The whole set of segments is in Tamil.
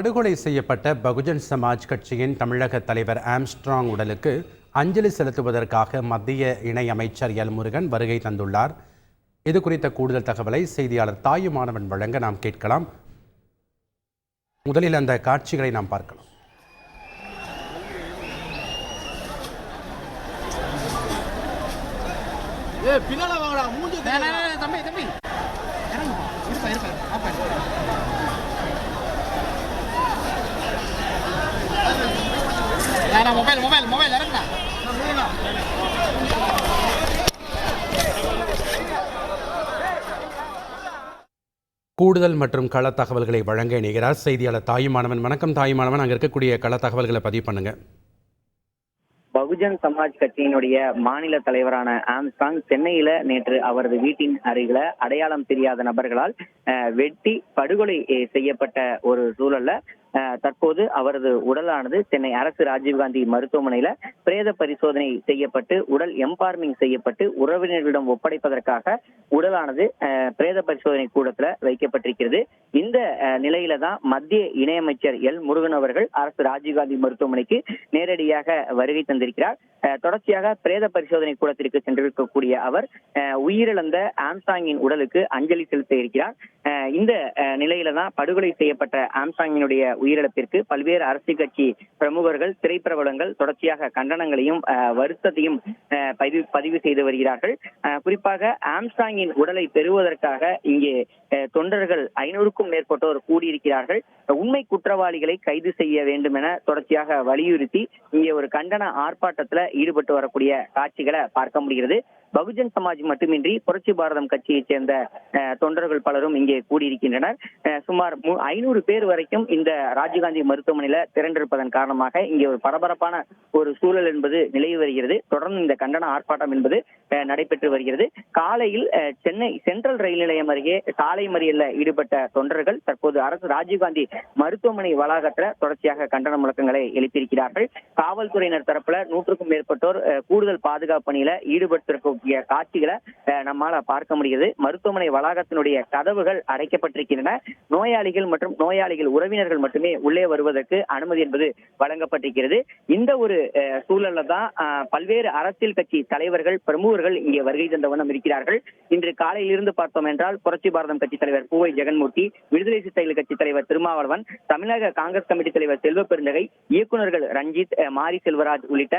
படுகொலை செய்யப்பட்ட பகுஜன் சமாஜ் கட்சியின் தமிழக தலைவர் ஆம்ஸ்ட்ராங் உடலுக்கு அஞ்சலி செலுத்துவதற்காக மத்திய இணையமைச்சர் எல் முருகன் வருகை தந்துள்ளார். இது குறித்த கூடுதல் தகவலை செய்தியாளர் தாயுமானவன் வழங்க நாம் கேட்கலாம். முதலில் அந்த காட்சிகளை நாம் பார்க்கலாம். ஏ பின்னால வாங்கடா மூஞ்சி தம்பி தம்பி. இறங்குப்பா இருப்பா இருப்பா. பாப்பா மொபைல் மொபைல் மொபைல் இறங்குடா கூடுதல் மற்றும் கள தகவல்களை வழங்க இணைகிறார் செய்தியாளர் தாயுமானவன். வணக்கம் தாயுமானவன். அங்கே இருக்கக்கூடிய கள தகவல்களை பதிவு பண்ணுங்கள் பகுஜன் சமாஜ் கட்சியினுடைய மாநில தலைவரான ஆம்ஸ்டாங் சென்னையில நேற்று அவரது வீட்டின் அருகில அடையாளம் தெரியாத நபர்களால் வெட்டி படுகொலை செய்யப்பட்ட ஒரு சூழல்ல தற்போது அவரது உடலானது சென்னை அரசு ராஜீவ்காந்தி மருத்துவமனையில பிரேத பரிசோதனை செய்யப்பட்டு உடல் எம்பார்மிங் செய்யப்பட்டு உறவினர்களிடம் ஒப்படைப்பதற்காக உடலானது பிரேத பரிசோதனை கூடத்துல வைக்கப்பட்டிருக்கிறது. இந்த நிலையில தான் மத்திய இணையமைச்சர் எல் முருகன் அவர்கள் அரசு ராஜீவ்காந்தி மருத்துவமனைக்கு நேரடியாக வருகை தந்திருக்கிறார். அஹ், தொடர்ச்சியாக பிரேத பரிசோதனை கூடத்திற்கு சென்றிருக்கக்கூடிய அவர் உயிரிழந்த ஆம்சாங்கின் உடலுக்கு அஞ்சலி செலுத்த இருக்கிறார். இந்த நிலையில தான் படுகொலை செய்யப்பட்ட ஆம்சாங்கினுடைய உயிரிழப்பிற்கு பல்வேறு அரசியல் கட்சி பிரமுகர்கள் திரைப்பிரபலங்கள் தொடர்ச்சியாக கண்டனங்களையும் வருத்தத்தையும் பதிவு பதிவு செய்து வருகிறார்கள். குறிப்பாக ஆம்சாங்கின் உடலை பெறுவதற்காக இங்கே தொண்டர்கள் ஐநூறுக்கும் மேற்பட்டோர் கூடியிருக்கிறார்கள். உண்மை குற்றவாளிகளை கைது செய்ய வேண்டும் என தொடர்ச்சியாக வலியுறுத்தி இங்கே ஒரு கண்டன ஆர்ப்பாட்டம் போராட்டத்துல ஈடுபட்டு வரக்கூடிய காட்சிகளை பார்க்க முடிகிறது. பகுஜன் சமாஜ் மட்டுமின்றி புரட்சி பாரதம் கட்சியைச் சேர்ந்த தொண்டர்கள் பலரும் இங்கே கூடியிருக்கின்றனர். சுமார் ஐநூறு பேர் வரைக்கும் இந்த ராஜீவ்காந்தி மருத்துவமனையில திரண்டிருப்பதன் காரணமாக இங்கே ஒரு பரபரப்பான ஒரு சூழல் என்பது நிலவி வருகிறது. தொடர்ந்து இந்த கண்டன ஆர்ப்பாட்டம் என்பது நடைபெற்று வருகிறது. காலையில் சென்னை சென்ட்ரல் ரயில் நிலையம் அருகே சாலை மறியல்ல ஈடுபட்ட தொண்டர்கள் தற்போது அரசு ராஜீவ்காந்தி மருத்துவமனை வளாகத்தில் தொடர்ச்சியாக கண்டன முழக்கங்களை எழுப்பியிருக்கிறார்கள். காவல்துறையினர் தரப்புல நூற்றுக்கும் மேற்பட்டோர் கூடுதல் பாதுகாப்பு பணியில ஈடுபட்டிருக்கும் காட்சிகளை நம்மால பார்க்க முடியுது மருத்துவமனை வளாகத்தினுடைய கதவுகள் அடைக்கப்பட்டிருக்கின்றன. நோயாளிகள் மற்றும் நோயாளிகள் உறவினர்கள் மட்டுமே உள்ளே வருவதற்கு அனுமதி என்பது வழங்கப்பட்டிருக்கிறது. இந்த ஒரு சூழல்ல தான் பல்வேறு அரசியல் கட்சி தலைவர்கள் பிரமுகர்கள் இங்கே வருகை தந்த வண்ணம் இருக்கிறார்கள். இன்று காலையில் இருந்து பார்த்தோம் என்றால் புரட்சி பாரதம் கட்சி தலைவர் பூவை ஜெகன்மூர்த்தி விடுதலை சிறுத்தைகள் கட்சி தலைவர் திருமாவளவன் தமிழக காங்கிரஸ் கமிட்டி தலைவர் செல்வ பெருந்தகை இயக்குநர்கள் ரஞ்சித் மாரி செல்வராஜ் உள்ளிட்ட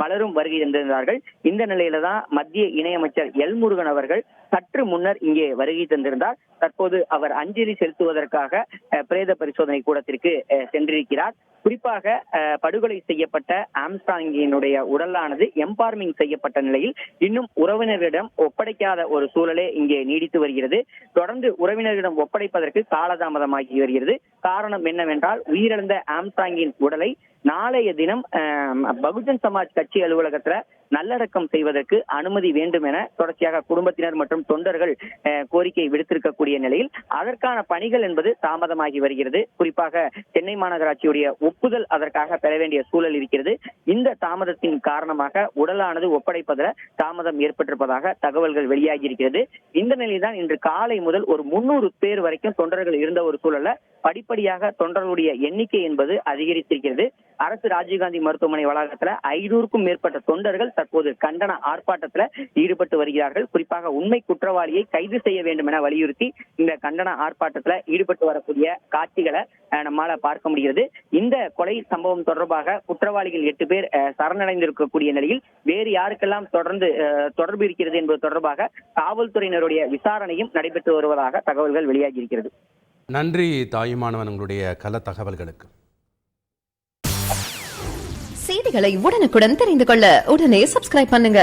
பலரும் வருகை தந்திருந்தார்கள். இந்த நிலையில தான் மத்திய மத்திய இணையமைச்சர் எல் முருகன் அவர்கள் சற்று முன்னர் இங்கே வருகை தந்திருந்தார். தற்போது அவர் அஞ்சலி செலுத்துவதற்காக பிரேத பரிசோதனை கூடத்திற்கு சென்றிருக்கிறார். குறிப்பாக படுகொலை செய்யப்பட்ட ஆம்ஸ்டாங்கினுடைய உடலானது எம்பார்மிங் செய்யப்பட்ட நிலையில் இன்னும் உறவினர்களிடம் ஒப்படைக்காத ஒரு சூழலே இங்கே நீடித்து வருகிறது. தொடர்ந்து உறவினர்களிடம் ஒப்படைப்பதற்கு காலதாமதமாகி வருகிறது. காரணம் என்னவென்றால் உயிரிழந்த ஆம்ஸ்டாங்கின் உடலை நாளைய தினம் பகுஜன் சமாஜ் கட்சி அலுவலகத்துல நல்லடக்கம் செய்வதற்கு அனுமதி வேண்டும் என தொடர்ச்சியாக குடும்பத்தினர் மற்றும் தொண்டர்கள் கோரிக்கை விடுத்திருக்கக்கூடிய நிலையில் அதற்கான பணிகள் என்பது தாமதமாகி வருகிறது. குறிப்பாக சென்னை மாநகராட்சியுடைய ஒப்புதல் அதற்காக பெற வேண்டிய சூழல் இருக்கிறது. இந்த தாமதத்தின் காரணமாக உடலானது ஒப்படைப்பதில் தாமதம் ஏற்பட்டிருப்பதாக தகவல்கள் வெளியாகி இருக்கிறது. இந்த நிலையில்தான் இன்று காலை முதல் ஒரு முன்னூறு பேர் வரைக்கும் தொண்டர்கள் இருந்த ஒரு சூழல்ல படிப்படியாக தொண்டர்களுடைய எண்ணிக்கை என்பது அதிகரித்திருக்கிறது. அரசு ராஜீவ்காந்தி மருத்துவமனை வளாகத்துல ஐநூறுக்கும் மேற்பட்ட தொண்டர்கள் தற்போது கண்டன ஆர்ப்பாட்டத்துல ஈடுபட்டு வருகிறார்கள். குறிப்பாக உண்மை குற்றவாளியை கைது செய்ய வேண்டும் என வலியுறுத்தி இந்த கண்டன ஆர்ப்பாட்டத்துல ஈடுபட்டு வரக்கூடிய காட்சிகளை அஹ், நம்மால பார்க்க முடிகிறது. இந்த கொலை சம்பவம் தொடர்பாக குற்றவாளிகள் எட்டு பேர் அஹ், சரணடைந்திருக்கக்கூடிய நிலையில் வேறு யாருக்கெல்லாம் தொடர்ந்து அஹ், தொடர்பு இருக்கிறது என்பது தொடர்பாக காவல்துறையினருடைய விசாரணையும் நடைபெற்று வருவதாக தகவல்கள் வெளியாகி இருக்கிறது. நன்றி தாயுமானவன் உங்களுடைய கல தகவல்களுக்கு. செய்திகளை உடனுக்குடன் தெரிந்து கொள்ள உடனே சப்ஸ்கிரைப் பண்ணுங்க.